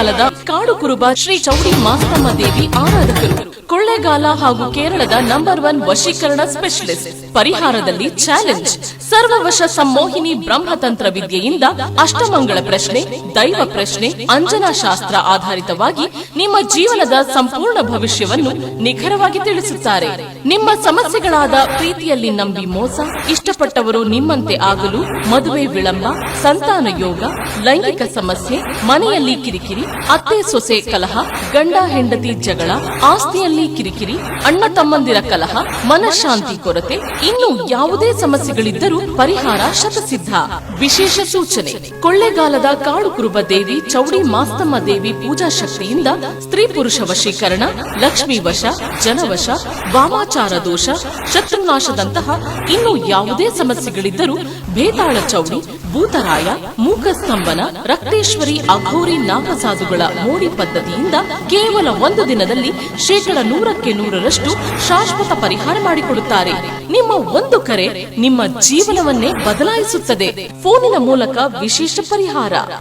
ಕೊಳ್ಳೇಗಾಲದ ಕಾಡು ಕುರುಬ ಶ್ರೀ ಚೌಡಿ ಮಾಸ್ತಮ್ಮ ದೇವಿ ಆರಾಧಕರು. ಕೊಳ್ಳೇಗಾಲ ಹಾಗೂ ಕೇರಳದ ನಂಬರ್ ಒನ್ ವಶೀಕರಣ ಸ್ಪೆಷಲಿಸ್ಟ್ ಪರಿಹಾರದಲ್ಲಿ ಚಾಲೆಂಜ್ ಸರ್ವವಶ ಸಂಮೋಹಿನಿ ಬ್ರಹ್ಮತಂತ್ರ ವಿದ್ಯೆಯಿಂದ ಅಷ್ಟಮಂಗಳ ಪ್ರಶ್ನೆ, ದೈವ ಪ್ರಶ್ನೆ, ಅಂಜನಾ ಶಾಸ್ತ್ರ ಆಧಾರಿತವಾಗಿ ನಿಮ್ಮ ಜೀವನದ ಸಂಪೂರ್ಣ ಭವಿಷ್ಯವನ್ನು ನಿಖರವಾಗಿ ತಿಳಿಸುತ್ತಾರೆ. ನಿಮ್ಮ ಸಮಸ್ಯೆಗಳಾದ ಪ್ರೀತಿಯಲ್ಲಿ ನಂಬಿ ಮೋಸ, ಇಷ್ಟಪಟ್ಟವರು ನಿಮ್ಮಂತೆ ಆಗಲು ಮದುವೆ ವಿಳಂಬ, ಸಂತಾನ ಯೋಗ, ಲೈಂಗಿಕ ಸಮಸ್ಯೆ, ಮನೆಯಲ್ಲಿ ಕಿರಿಕಿರಿ ಅತ್ತೆ ಸೊಸೆ ಕಲಹ, ಗಂಡ ಹೆಂಡತಿ ಜಗಳ, ಆಸ್ತಿಯಲ್ಲಿ ಕಿರಿಕಿರಿ, ಅಣ್ಣ ತಮ್ಮಂದಿರ ಕಲಹ, ಮನಃಶಾಂತಿ ಕೊರತೆ, ಇನ್ನು ಯಾವುದೇ ಸಮಸ್ಯೆಗಳಿದ್ದರೂ ಪರಿಹಾರ ಶತಸಿದ್ಧ. ವಿಶೇಷ ಸೂಚನೆ, ಕೊಳ್ಳೆಗಾಲದ ಕಾಡು ಕುರುಬ ದೇವಿ, ಚೌಡಿ ಮಾಸ್ತಮ್ಮ ದೇವಿ ಪೂಜಾ ಶಕ್ತಿಯಿಂದ ಸ್ತ್ರೀ ಪುರುಷ ವಶೀಕರಣ, ಲಕ್ಷ್ಮೀ ವಶ, ಜನವಶ, ವಾಮಾಚಾರ ದೋಷ, ಶತ್ರುನಾಶದಂತಹ ಇನ್ನು ಯಾವುದೇ ಸಮಸ್ಯೆಗಳಿದ್ದರೂ ಭೇತಾಳ ಚೌಡಿ, ಭೂತರಾಯ ಮೂಕಸ್ತಂಭನ ರಕ್ತೇಶ್ವರಿ, ಅಘೋರಿ ನಾಗಸಾಧುಗಳ ಮೋಡಿ ಪದ್ಧತಿಯಿಂದ ಕೇವಲ ಒಂದು ದಿನದಲ್ಲಿ ಶೇಕಡ ನೂರಕ್ಕೆ ನೂರರಷ್ಟು ಶಾಶ್ವತ ಪರಿಹಾರ ಮಾಡಿಕೊಡುತ್ತಾರೆ. ನಿಮ್ಮ ಒಂದು ಕರೆ ನಿಮ್ಮ ಜೀವನವನ್ನೇ ಬದಲಾಯಿಸುತ್ತದೆ. ಫೋನಿನ ಮೂಲಕ ವಿಶೇಷ ಪರಿಹಾರ.